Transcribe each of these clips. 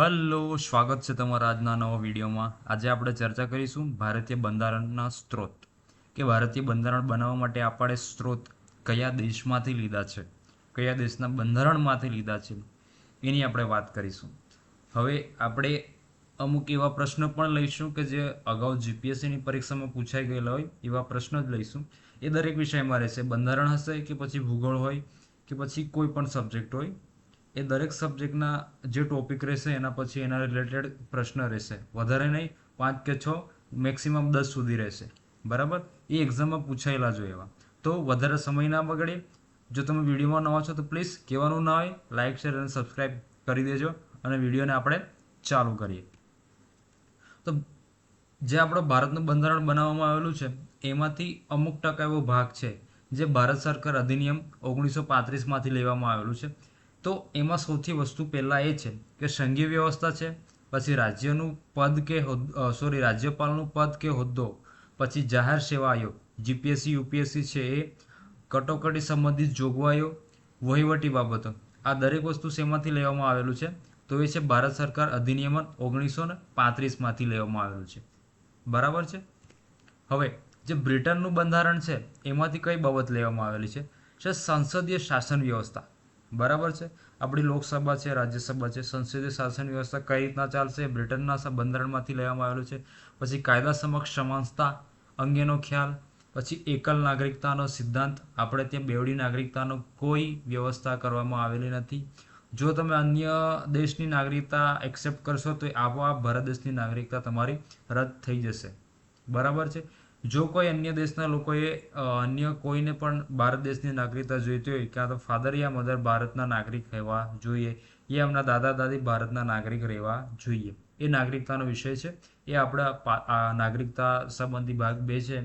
Hello, સ્વાગત છે તમારા આજના નવા વિડીયોમાં. આજે આપણે ચર્ચા કરીશું ભારતીય બંધારણના સ્ત્રોત. કે ભારતીય બંધારણ બનાવવા માટે આપણે સ્ત્રોત કયા દેશમાંથી લીધા છે? કયા દેશના બંધારણમાંથી લીધા છે? એની આપણે વાત કરીશું. હવે આપણે અમુક એવા પ્રશ્ન પણ લઈશું કે જે અગાઉ જીપીએસસીની પરીક્ષામાં પૂછાઈ ગયેલા હોય, એવા પ્રશ્નો જ લઈશું. એ દરેક વિષયમાં રહેશે. બંધારણ હશે કે પછી ભૂગોળ હોય, કે પછી કોઈ પણ સબ્જેક્ટ હોય એ દરેક સબ્જેક્ટના જે ટોપિક રહેશે, એના પછી એના રિલેટેડ પ્રશ્ન રહેશે. વધારે નહીં, પાંચ કે છ મેક્સિમમ દસ સુધી રહેશે. બરાબર? એ એક્ઝામમાં પૂછાયેલા જો એવા. તો વધારે સમય ના બગડે. જો તમે વિડીયોમાં નવા છો તો પ્લીઝ કહેવાનું ના હોય લાઇક શેર અને સબસ્ક્રાઈબ કરી દેજો અને વિડીયોને આપણે ચાલુ કરીએ. તો જે આપણો ભારતનું બંધારણ બનાવવામાં આવેલું છે, એમાંથી અમુક ટકા એવો ભાગ છે, જે ભારત સરકાર અધિનિયમ ઓગણીસો પાંત્રીસમાંથી લેવામાં આવેલું છે. તો એમાં સૌથી વસ્તુ પહેલાં એ છે કે સંઘીય વ્યવસ્થા છે, પછી રાજ્યનું પદ કે સોરી રાજ્યપાલનું પદ કે હોદ્દો, પછી જાહેર સેવા આયોગ જીપીએસસી યુપીએસસી છે એ, કટોકટી સંબંધિત જોગવાઈઓ, વહીવટી બાબતો, આ દરેક વસ્તુ શેમાંથી લેવામાં આવેલું છે? તો એ છે ભારત સરકાર અધિનિયમન ઓગણીસો ને પાંત્રીસમાંથી લેવામાં આવેલું છે. બરાબર છે? હવે, જે બ્રિટનનું બંધારણ છે, એમાંથી કઈ બાબત લેવામાં આવેલી છે? સંસદીય શાસન વ્યવસ્થા. બરાબર છે? આપણી લોકસભા છે, રાજ્યસભા છે, સંસદીય શાસન વ્યવસ્થા કઈ રીતના ચાલશે? બ્રિટનના બંધારણમાંથી લેવામાં આવેલું છે. પછી કાયદા સમક્ષ સમાનતા અંગેનો ખ્યાલ, પછી એકલ નાગરિકતાનો સિદ્ધાંત. આપણે ત્યાં બેવડી નાગરિકતાનો કોઈ વ્યવસ્થા કરવામાં આવેલી નથી. જો તમે અન્ય દેશની નાગરિકતા એક્સેપ્ટ કરશો તો આપોઆપ ભારત દેશની નાગરિકતા તમારી રદ થઈ જશે. બરાબર છે? જો કોઈ અન્ય દેશના લોકોએ અન્ય કોઈને પણ ભારત દેશની નાગરિકતા જોઈતી હોય, ક્યાં તો ફાધર યા મધર ભારતના નાગરિક રહેવા જોઈએ, યા એમના દાદા દાદી ભારતના નાગરિક રહેવા જોઈએ. એ નાગરિકતાનો વિષય છે. એ આપણા નાગરિકતા સંબંધી ભાગ બે છે.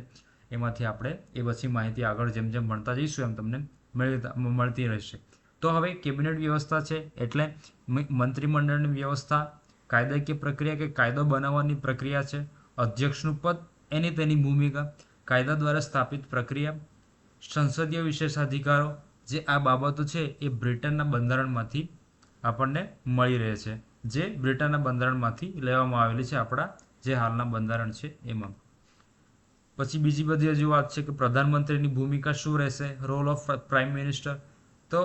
એમાંથી આપણે એ પછી માહિતી આગળ જેમ જેમ ભણતા જઈશું એમ તમને મળતી રહેશે. તો હવે કેબિનેટ વ્યવસ્થા છે એટલે મંત્રીમંડળની વ્યવસ્થા કાયદાકીય પ્રક્રિયા કે કાયદો બનાવવાની પ્રક્રિયા છે. અધ્યક્ષનું પદ એની તેની ભૂમિકા કાયદા દ્વારા સ્થાપિત પ્રક્રિયા, સંસદીય વિશેષાધિકારો જે આ બાબતો છે એ બ્રિટનના બંધારણમાંથી આપણને મળી રહે છે. જે બ્રિટનના બંધારણમાંથી લેવામાં આવેલી છે આપણા જે હાલના બંધારણ છે એમાં. પછી બીજી બધી હજુ વાત છે કે પ્રધાનમંત્રીની ભૂમિકા શું રહેશે રોલ ઓફ પ્રાઇમ મિનિસ્ટર તો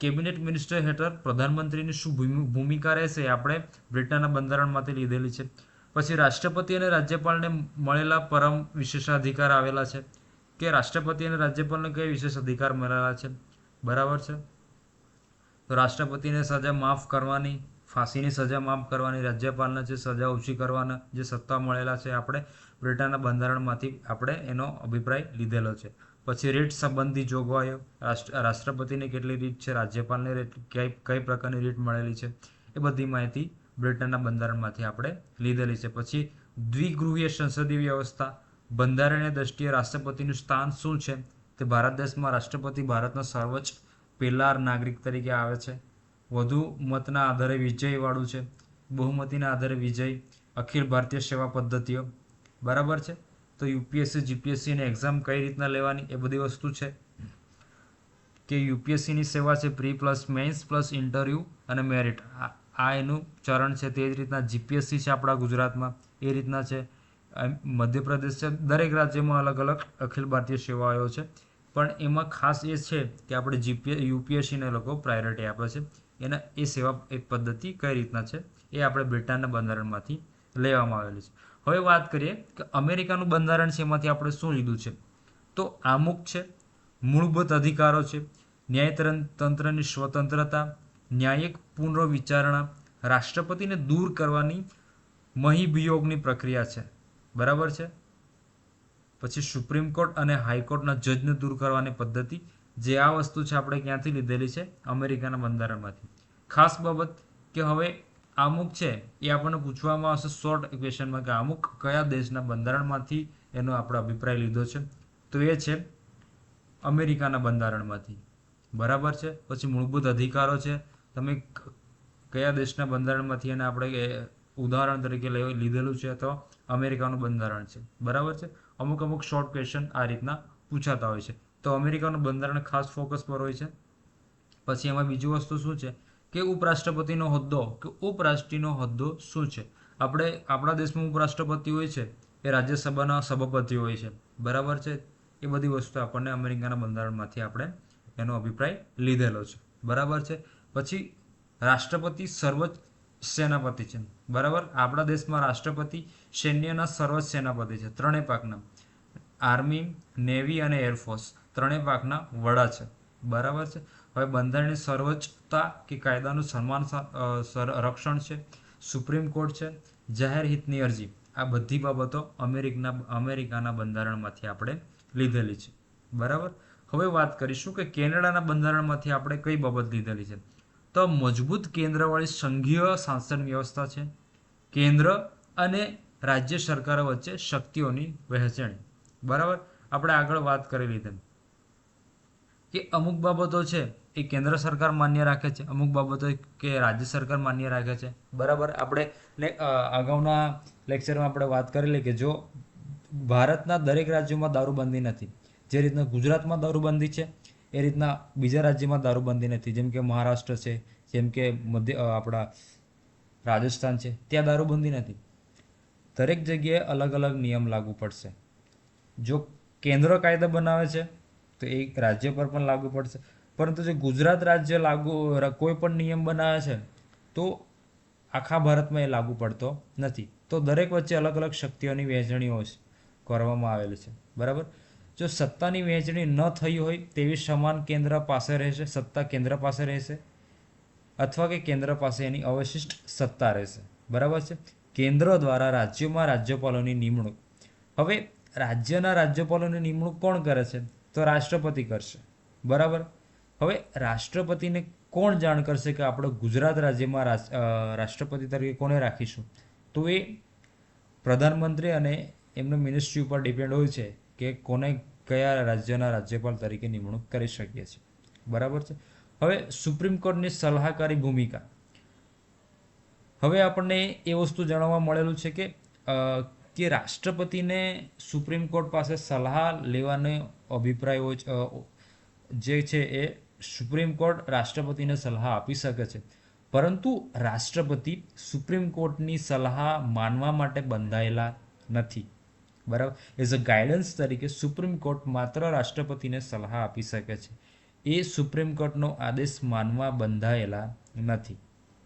કેબિનેટ મિનિસ્ટર હેઠળ પ્રધાનમંત્રીની શું ભૂમિકા રહેશે આપણે બ્રિટનના બંધારણમાંથી લીધેલી છે. પછી રાષ્ટ્રપતિ અને રાજ્યપાલને મળેલા પરમ વિશેષાધિકાર આવેલા છે. કે રાષ્ટ્રપતિ અને રાજ્યપાલને કઈ વિશેષ અધિકાર મળેલા છે? બરાબર છે? તો રાષ્ટ્રપતિને સજા માફ કરવાની, ફાંસીની સજા માફ કરવાની, રાજ્યપાલને જે સજા ઓછી કરવાના જે સત્તા મળેલા છે આપણે, બ્રિટનના બંધારણમાંથી આપણે એનો અભિપ્રાય લીધેલો છે. પછી રીટ સંબંધી જોગવાઈઓ રાષ્ટ્રપતિને કેટલી રીત છે, રાજ્યપાલને રીટ કઈ કઈ પ્રકારની રીત મળેલી છે, એ બધી માહિતી બ્રિટનના બંધારણમાંથી આપણે લીધેલી છે. પછી દ્વિગૃહીય સંસદીય વ્યવસ્થા, બંધારણીય દ્રષ્ટિએ રાષ્ટ્રપતિનું સ્થાન શું છે? તે ભારત દેશમાં રાષ્ટ્રપતિ ભારતના સર્વોચ્ચ પેલાર નાગરિક તરીકે આવે છે. વધુ મતના આધારે વિજયવાળું છે. બહુમતીના આધારે વિજય, અખિલ ભારતીય સેવા પદ્ધતિઓ. બરાબર છે? તો યુપીએસસી, જીપીએસસી અને એક્ઝામ કઈ રીતના લેવાની? એ બધી વસ્તુ છે. કે યુપીએસસીની સેવા છે, pre plus mains plus interview અને મેરિટ. આ એનું ચરણ છે તે જ રીતના જીપીએસસી છે આપણા ગુજરાતમાં. એ રીતના છે. મધ્યપ્રદેશ છે. દરેક રાજ્યમાં અલગ અલગ અખિલ ભારતીય સેવાઓ છે. પણ એમાં ખાસ એ છે કે આપણે જીપીએ યુપીએસસીને લોકો પ્રાયોરિટી આપે છે. એના, એ સેવા એ પદ્ધતિ કઈ રીતના છે? એ આપણે બ્રિટનના બંધારણમાંથી લેવામાં આવેલી છે. હવે વાત કરીએ કે અમેરિકાનું બંધારણ છે એમાંથી આપણે શું લીધું છે? તો આમુખ છે, મૂળભૂત અધિકારો છે ન્યાય તંત્રની સ્વતંત્રતા, ન્યાયિક પુનર્વિચારણા રાષ્ટ્રપતિને દૂર કરવાની મહિભિયોગની પ્રક્રિયા છે. બરાબર છે? પછી સુપ્રીમ કોર્ટ અને હાઈકોર્ટના જજને દૂર કરવાની પદ્ધતિ જે આ વસ્તુ છે આપણે ક્યાંથી લીધેલી છે? અમેરિકાના બંધારણમાંથી. ખાસ બાબત કે હવે અમુક છે એ આપણને પૂછવામાં આવશે શોર્ટ ક્વેશ્ચનમાં કે અમુક કયા દેશના બંધારણમાંથી એનો આપણે અભિપ્રાય લીધો છે? તો એ છે અમેરિકાના બંધારણમાંથી. બરાબર છે? પછી મૂળભૂત અધિકારો છે. તમે કયા દેશના બંધારણમાંથી એને આપણે ઉદાહરણ તરીકે લીધેલું છે તો અમેરિકાનું બંધારણ છે? બરાબર છે? અમુક અમુક શોર્ટ ક્વેશ્ચન આ રીતના પૂછાતા હોય છે. તો અમેરિકાનું બંધારણ ખાસ ફોકસ પર હોય છે? પછી એમાં બીજી વસ્તુ શું છે? કે ઉપરાષ્ટ્રપતિનો હોદ્દો કે ઉપરાષ્ટ્રીનો હોદ્દો શું છે? આપણે આપણા દેશમાં ઉપરાષ્ટ્રપતિ હોય છે, એ રાજ્યસભાના સભાપતિ હોય છે. બરાબર છે? એ બધી વસ્તુ આપણને અમેરિકાના બંધારણમાંથી આપણે એનો અભિપ્રાય લીધેલો છે. બરાબર છે? પછી રાષ્ટ્રપતિ સર્વોચ્ચ સેનાપતિ છે. બરાબર? આપણા દેશમાં રાષ્ટ્રપતિ સૈન્યના સર્વોચ્ચ સેનાપતિ છે. ત્રણેય પાકના. આર્મી, નેવી અને એરફોર્સ ત્રણેય પાકના વડા છે. બરાબર છે? હવે બંધારણની સર્વોચ્ચતા કે કાયદાનું સન્માન રક્ષણ છે. સુપ્રીમ કોર્ટ છે. જાહેર હિતની અરજી. આ બધી બાબતો અમેરિકના, અમેરિકાના બંધારણમાંથી આપણે લીધેલી છે. બરાબર? હવે વાત કરીશું કે કેનેડાના બંધારણમાંથી આપણે કઈ બાબત લીધેલી છે. તો મજબૂત કેન્દ્રવાળી સંઘીય શાસન વ્યવસ્થા છે. કેન્દ્ર અને રાજ્ય સરકારો વચ્ચે શક્તિઓની વહેંચણી. બરાબર? આપણે આગળ વાત કરેલી તેમ કે અમુક બાબતો છે એ કેન્દ્ર સરકાર માન્ય રાખે છે, અમુક બાબતો કે રાજ્ય સરકાર માન્ય રાખે છે. બરાબર? આપણે અગાઉના લેક્ચરમાં આપણે વાત કરેલી કે જો ભારતના દરેક રાજ્યોમાં દારૂબંધી નથી, જે રીતના ગુજરાતમાં દારૂબંધી છે એ રીતના બીજા રાજ્યમાં દારૂબંધી નથી. જેમ કે મહારાષ્ટ્ર છે, જેમ કે મધ્ય આપણા રાજસ્થાન છે, ત્યાં દારૂબંધી નથી. દરેક જગ્યાએ અલગ અલગ નિયમ લાગુ પડશે. જો કેન્દ્ર કાયદા બનાવે છે, તો એ રાજ્ય પર પણ લાગુ પડશે. પરંતુ જો ગુજરાત રાજ્ય લાગુ કોઈ પણ નિયમ બનાવે છે, તો આખા ભારતમાં એ લાગુ પડતો નથી. તો દરેક વચ્ચે અલગ અલગ શક્તિઓની વહેંચણીઓ કરવામાં આવેલી છે. બરાબર? જો સત્તાની વહેંચણી ન થઈ હોય તેવી સમાન કેન્દ્ર પાસે રહેશે, સત્તા કેન્દ્ર પાસે રહેશે અથવા કે કેન્દ્ર પાસે એની અવશિષ્ટ સત્તા રહેશે. બરાબર છે? કેન્દ્ર દ્વારા રાજ્યોમાં રાજ્યપાલોની નિમણૂક. હવે રાજ્યના રાજ્યપાલોની નિમણૂક કોણ કરે છે? તો રાષ્ટ્રપતિ કરશે. બરાબર? હવે રાષ્ટ્રપતિને કોણ જાણ કરશે કે આપણે ગુજરાત રાજ્યમાં રાષ્ટ્રપતિ તરીકે કોને રાખીશું? તો એ પ્રધાનમંત્રી અને એમનું મિનિસ્ટ્રી ઉપર ડિપેન્ડ હોય છે. કે કોને કયા રાજ્યના રાજ્યપાલ તરીકે નિમણૂક કરી શકીએ છીએ. બરાબર છે? હવે સુપ્રીમ કોર્ટની સલાહકારી ભૂમિકા. હવે આપણને એ વસ્તુ જાણવા મળેલું છે કે કે રાષ્ટ્રપતિને સુપ્રીમ કોર્ટ પાસે સલાહ લેવાનો અભિપ્રાય જે છે એ સુપ્રીમ કોર્ટ રાષ્ટ્રપતિને સલાહ આપી શકે છે. પરંતુ રાષ્ટ્રપતિ સુપ્રીમ કોર્ટની સલાહ માનવા માટે બંધાયેલા નથી. બરાબર? એઝ અ ગાઈડન્સ તરીકે સુપ્રીમ કોર્ટ માત્ર રાષ્ટ્રપતિને સલાહ આપી શકે છે. એ સુપ્રીમ કોર્ટનો આદેશ માનવા બંધાયેલા નથી.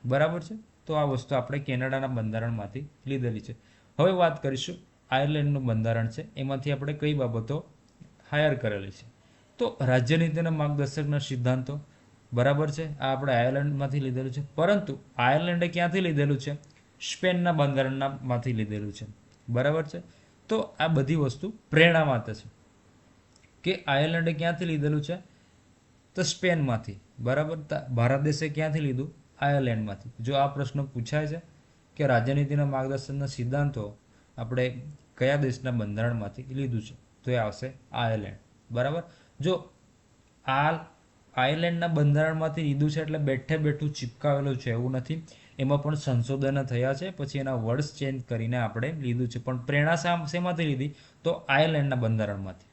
બરાબર છે? તો આ વસ્તુ આપણે કેનેડાના બંધારણમાંથી લીધેલી છે. હવે વાત કરીશું આયર્લેન્ડનું બંધારણ છે. એમાંથી આપણે કઈ બાબતો હાયર કરેલી છે? તો રાજ્યનીતિના માર્ગદર્શકના સિદ્ધાંતો. બરાબર છે? આ આપણે આયર્લેન્ડમાંથી લીધેલું છે. પરંતુ આયર્લેન્ડે ક્યાંથી લીધેલું છે? સ્પેનના બંધારણમાંથી લીધેલું છે. બરાબર છે? તો આ બધી વસ્તુ પ્રેરણા માટે છે કે આયર્લેન્ડે ક્યાંથી લીધેલું છે? તો સ્પેનમાંથી. બરાબર? ભારત દેશે ક્યાંથી લીધું? આયર્લેન્ડમાંથી. જો આ પ્રશ્ન પૂછાય છે કે રાજ્યનીતિના માર્ગદર્શનના સિદ્ધાંતો આપણે કયા દેશના બંધારણમાંથી લીધું છે, તો એ આવશે આયર્લેન્ડ. બરાબર? જો આ આયર્લેન્ડના બંધારણમાંથી લીધું છે એટલે બેઠે બેઠું ચિપકાવેલું છે એવું નથી એમાં પણ સંશોધનો થયા છે. પછી એના વર્ડ્સ ચેન્જ કરીને આપણે લીધું છે. પણ પ્રેરણા શેમાંથી લીધી? તો આયર્લેન્ડના બંધારણમાંથી.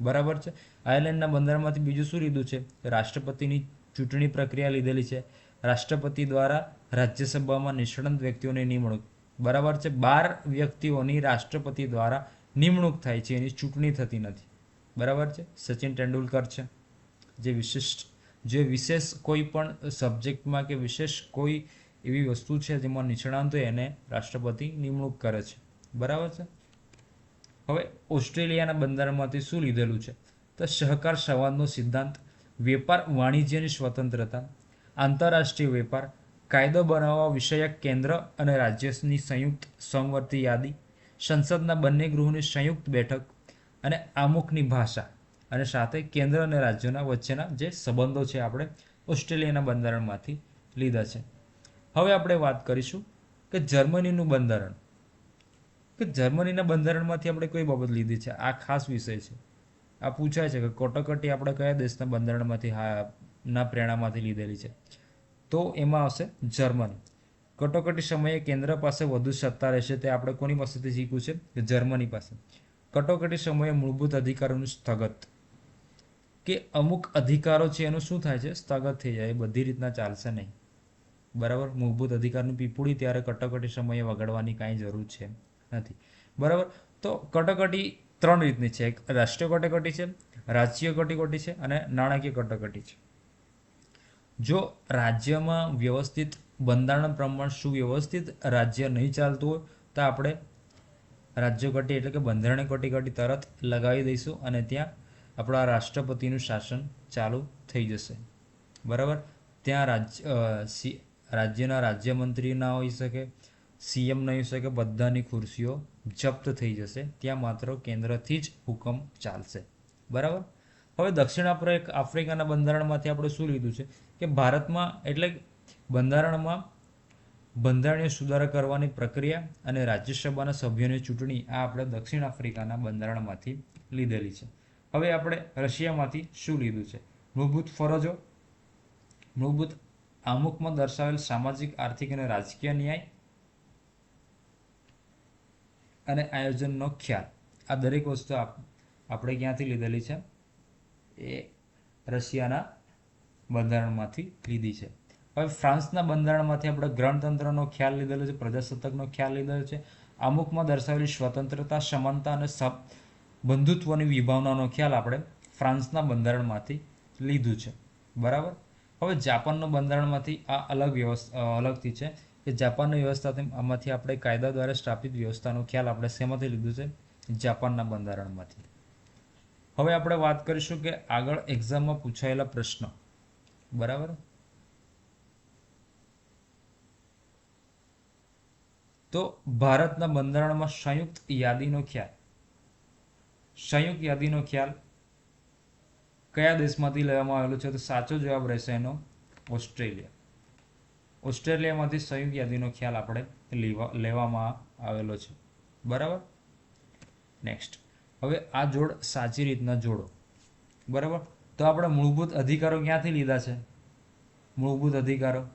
બરાબર છે? આયર્લેન્ડના બંધારણમાંથી બીજું શું લીધું છે? રાષ્ટ્રપતિની ચૂંટણી પ્રક્રિયા લીધેલી છે. રાષ્ટ્રપતિ દ્વારા રાજ્યસભામાં નિષ્ણાંત વ્યક્તિઓની નિમણૂક. બરાબર છે? બાર વ્યક્તિઓની રાષ્ટ્રપતિ દ્વારા નિમણૂક થાય છે. એની ચૂંટણી થતી નથી. બરાબર છે? સચિન તેંડુલકર છે. જે વિશિષ્ટ, જે વિશેષ કોઈ પણ સબ્જેક્ટમાં કે વિશેષ કોઈ એવી વસ્તુ છે જેમાં નિષ્ણાંત એને રાષ્ટ્રપતિ નિમણૂક કરે છે. બરાબર છે? હવે ઓસ્ટ્રેલિયાના બંધારણમાંથી શું લીધેલું છે? તો સહકાર સંવાદનો સિદ્ધાંત, વેપાર વાણિજ્યની સ્વતંત્રતા, આંતરરાષ્ટ્રીય વેપાર, કાયદો બનાવવા વિષયક કેન્દ્ર અને રાજ્યની સંયુક્ત સંવર્તી યાદી, સંસદના બંને ગૃહોની સંયુક્ત બેઠક અને આમુખની ભાષા અને સાથે કેન્દ્ર અને રાજ્યોના વચ્ચેના જે સંબંધો છે આપણે ઓસ્ટ્રેલિયાના બંધારણમાંથી લીધા છે. હવે આપણે વાત કરીશું કે જર્મનીનું બંધારણ. કે જર્મનીના બંધારણમાંથી આપણે કઈ બાબત લીધી છે? આ ખાસ વિષય છે. આ પૂછાય છે કે કટોકટી આપણે કયા દેશના બંધારણમાંથી ના પ્રેરણામાંથી લીધેલી છે? તો એમાં આવશે જર્મની. કટોકટી સમયે કેન્દ્ર પાસે વધુ સત્તા રહેશે તે આપણે કોની પાસેથી શીખ્યું છે? કે જર્મની પાસે. કટોકટી સમયે મૂળભૂત અધિકારોનું સ્થગત કે અમુક અધિકારો છે એનું શું થાય છે? સ્થગત થઈ જાય. એ બધી રીતના ચાલશે નહીં. બરાબર? મૂળભૂત અધિકારની પીપુડી ત્યારે કટોકટી સમયે વગાડવાની કાંઈ જરૂર છે નથી. બરાબર? તો કટોકટી ત્રણ રીતની છે. એક રાષ્ટ્રીય કટોકટી છે, રાજકીય કટોકટી છે અને નાણાકીય કટોકટી છે. જો રાજ્યમાં વ્યવસ્થિત બંધારણ પ્રમાણ સુવ્યવસ્થિત રાજ્ય નહીં ચાલતું હોય, તો આપણે રાજ્ય કટી એટલે કે બંધારણીય કટીકટી તરત લગાવી દઈશું અને ત્યાં આપણા રાષ્ટ્રપતિનું શાસન ચાલુ થઈ જશે. બરાબર? ત્યાં રાજ્ય રાજ્યના રાજ્યમંત્રી ના હોઈ શકે, સીએમ નહીં હોઈ શકે, બધાની ખુરશીઓ જપ્ત થઈ જશે. ત્યાં માત્ર કેન્દ્રથી જ હુકમ ચાલશે. બરાબર? હવે દક્ષિણ આફ્રિકાના બંધારણમાંથી આપણે શું લીધું છે કે ભારતમાં એટલે બંધારણમાં બંધારણીય સુધારા કરવાની પ્રક્રિયા અને રાજ્યસભાના સભ્યોની ચૂંટણી આ આપણે દક્ષિણ આફ્રિકાના બંધારણમાંથી લીધેલી છે. હવે આપણે રશિયામાંથી શું લીધું છે? મૂળભૂત ફરજો, મૂળભૂત આમુખમાં દર્શાવેલ સામાજિક, આર્થિક અને રાજકીય ન્યાય અને આયોજનનો ખ્યાલ. આ દરેક વસ્તુ આપણે ક્યાંથી લીધેલી છે? એ રશિયાના બંધારણમાંથી લીધી છે. હવે ફ્રાન્સના બંધારણમાંથી આપણે ગણતંત્રનો ખ્યાલ લીધેલો છે, પ્રજાસત્તાકનો ખ્યાલ લીધેલો છે. અમુકમાં દર્શાવેલી સ્વતંત્રતા, સમાનતા અને બંધુત્વની વિભાવનાનો ખ્યાલ આપણે ફ્રાન્સના બંધારણમાંથી લીધું છે. બરાબર? હવે જાપાનનું બંધારણમાંથી આ અલગ વ્યવસ્થા અલગથી છે કે જાપાનની વ્યવસ્થાથી આમાંથી આપણે કાયદા દ્વારા સ્થાપિત વ્યવસ્થાનો ખ્યાલ આપણે શેમાંથી લીધું છે? જાપાનના બંધારણમાંથી. હવે આપણે વાત કરીશું કે આગળ એક્ઝામમાં પૂછાયેલા પ્રશ્નો. બરાબર? તો ભારતના બંધારણમાં સંયુક્ત યાદીનો ખ્યાલ. સંયુક્ત યાદીનો ખ્યાલ કયા દેશમાંથી લેવામાં આવેલો છે તો સાચો જવાબ રહેશે એનો ઓસ્ટ્રેલિયા. ઓસ્ટ્રેલિયામાંથી સંયુક્ત યાદીનો ખ્યાલ આપણે લેવા, લેવામાં આવેલો છે. બરાબર? નેક્સ્ટ હવે આ જોડ સાચી રીતના જોડો. બરાબર? તો આપણે મૂળભૂત અધિકારો ક્યાંથી લીધા છે? મૂળભૂત અધિકારો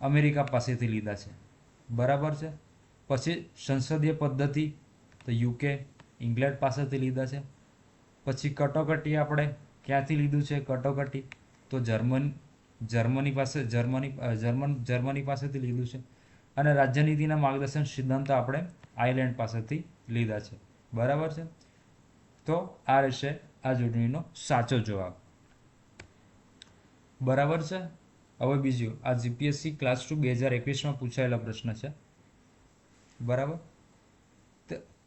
અમેરિકા પાસેથી લીધા છે. બરાબર છે? પછી સંસદીય પદ્ધતિ તો યુકે, ઇંગ્લેન્ડ પાસેથી લીધા છે. પછી કટોકટી આપણે ક્યાંથી લીધું છે કટોકટી? તો જર્મન, જર્મની પાસે, જર્મની જર્મન, જર્મની પાસેથી લીધું છે. અને રાજ્યનીતિના માર્ગદર્શન સિદ્ધાંતો આપણે આયર્લેન્ડ પાસેથી લીધા છે. બરાબર છે? તો આ રહેશે આ ચૂંટણીનો સાચો જવાબ. બરાબર છે? હવે બીજું, આ જીપીએસસી ક્લાસ ટુ બે હજાર એકવીસમાં પૂછાયેલા પ્રશ્ન છે. બરાબર?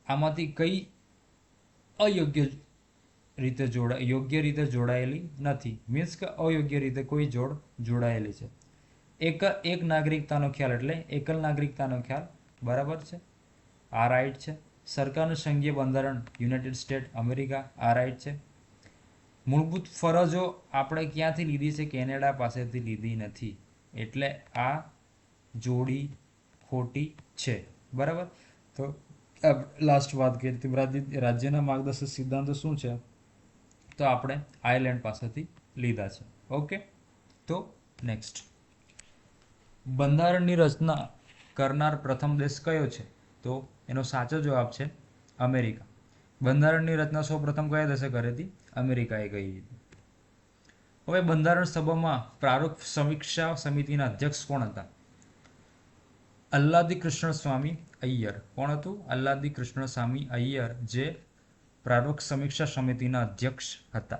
આમાંથી કઈ અયોગ્ય રીતે જોડા, યોગ્ય રીતે જોડાયેલી નથી. મીન્સ કે અયોગ્ય રીતે કોઈ જોડ જોડાયેલી છે. એક એક નાગરિકતાનો ખ્યાલ એટલે એકલ નાગરિકતાનો ખ્યાલ. બરાબર છે? આ રાઈટ છે. સરકારનું સંઘીય બંધારણ, યુનાઇટેડ સ્ટેટ અમેરિકા, આ રાઈટ છે. મૂળભૂત ફરજો આપણે ક્યાંથી લીધી છે? કેનેડા પાસેથી લીધી નથી. એટલે આ જોડી ખોટી છે. બરાબર? તો લાસ્ટ વાત કરી રાજ્યના માર્ગદર્શક સિદ્ધાંતો શું છે? તો આપણે આયર્લેન્ડ પાસેથી લીધા છે. ઓકે? તો નેક્સ્ટ બંધારણની રચના કરનાર પ્રથમ દેશ કયો છે? તો એનો સાચો જવાબ છે અમેરિકા. બંધારણની રચના સૌ પ્રથમ કયા દેશે કરી હતી અમેરિકાએ કરી હતી હવે બંધારણ સભામાં પ્રારૂપ સમીક્ષા સમિતિના અધ્યક્ષ કોણ હતા? અલ્લાદી કૃષ્ણ સ્વામી અય્યર. કોણ હતું? અલ્લાદી કૃષ્ણ સ્વામી અય્યર, જે પ્રારૂપ સમીક્ષા સમિતિના અધ્યક્ષ હતા.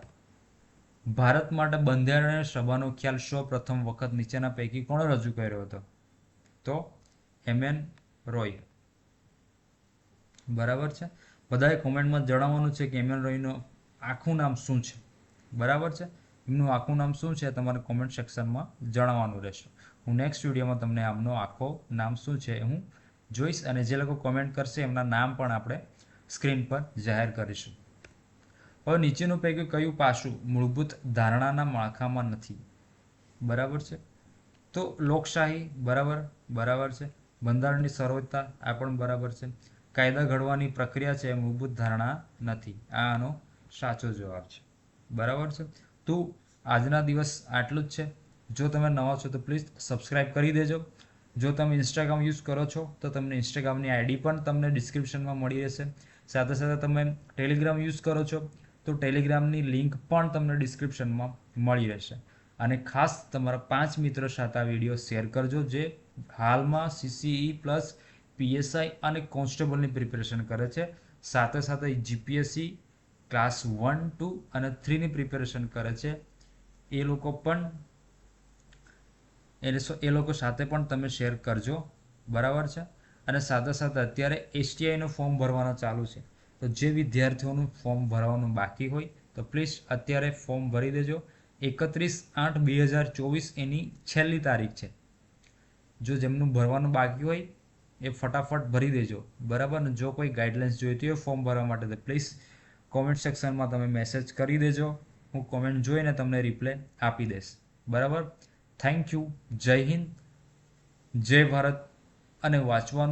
ભારત માટે બંધારણીય સભાનો ખ્યાલ સૌ પ્રથમ વખત નીચેના પૈકી કોણે રજૂ કર્યો હતો? તો એમ. એન. રોય. બરાબર છે? બધાએ કોમેન્ટમાં જણાવવાનું છે કે એમ. એન. રોયનું આખું નામ શું છે? બરાબર છે? એમનું આખું નામ શું છે તમારે કોમેન્ટ સેક્શનમાં જણાવવાનું રહેશે. હું નેક્સ્ટ વિડીયોમાં તમને આમનો આખો નામ શું છે હું જોઈશ અને જે લોકો કોમેન્ટ કરશે એમના નામ પણ આપણે સ્ક્રીન પર જાહેર કરીશું. હવે નીચેનું પૈકી કયું પાસું મૂળભૂત ધારણાના માળખામાં નથી? બરાબર છે? તો લોકશાહી, બરાબર? બરાબર છે. બંધારણની સર્વોચ્ચતા આ પણ બરાબર છે. કાયદા ઘડવાની પ્રક્રિયા છે મૂળભૂત ધારણા નથી. આનો સાચો જવાબ છે. બરાબર છે? તો આજના દિવસ આટલું જ છે. જો તમે નવા છો તો પ્લીઝ સબસ્ક્રાઈબ કરી દેજો. જો તમે ઇન્સ્ટાગ્રામ યુઝ કરો છો તો તમને ઇન્સ્ટાગ્રામની આઈડી પણ તમને ડિસ્ક્રિપ્શનમાં મળી રહેશે. સાથે સાથે તમે ટેલિગ્રામ યુઝ કરો છો, તો ટેલિગ્રામની લિંક પણ તમને ડિસ્ક્રિપ્શનમાં મળી રહેશે. અને ખાસ તમારા પાંચ મિત્રો સાથે આ વીડિયો શેર કરજો, જે હાલમાં સીસીઈ પ્લસ પીએસઆઈ અને કોન્સ્ટેબલની પ્રિપેરેશન કરે છે. સાથે સાથે જીપીએસસી ક્લાસ વન ટુ અને થ્રીની પ્રિપેરેશન કરે છે. એ લોકો પણ, એ લોકો સાથે પણ તમે શેર કરજો. બરાબર છે? અને સાથે સાથે અત્યારે એસટીઆઈનું ફોર્મ ભરવાનું ચાલુ છે. તો જે વિદ્યાર્થીઓનું ફોર્મ ભરવાનું બાકી હોય, તો પ્લીઝ અત્યારે ફોર્મ ભરી દેજો. એકત્રીસ આઠ બે હજાર ચોવીસ એની છેલ્લી તારીખ છે. જો જેમનું ભરવાનું બાકી હોય, એ ફટાફટ ભરી દેજો. બરાબર? ને જો કોઈ ગાઈડલાઇન્સ જોઈતી હોય ફોર્મ ભરવા માટે, તો પ્લીઝ કોમેન્ટ સેક્શનમાં તમે મેસેજ કરી દેજો. હું કોમેન્ટ જોઈને તમને રિપ્લાય આપી દઈશ. બરાબર? થેન્ક યુ જય હિન્દ. જય ભારત. અને વાંચવાનું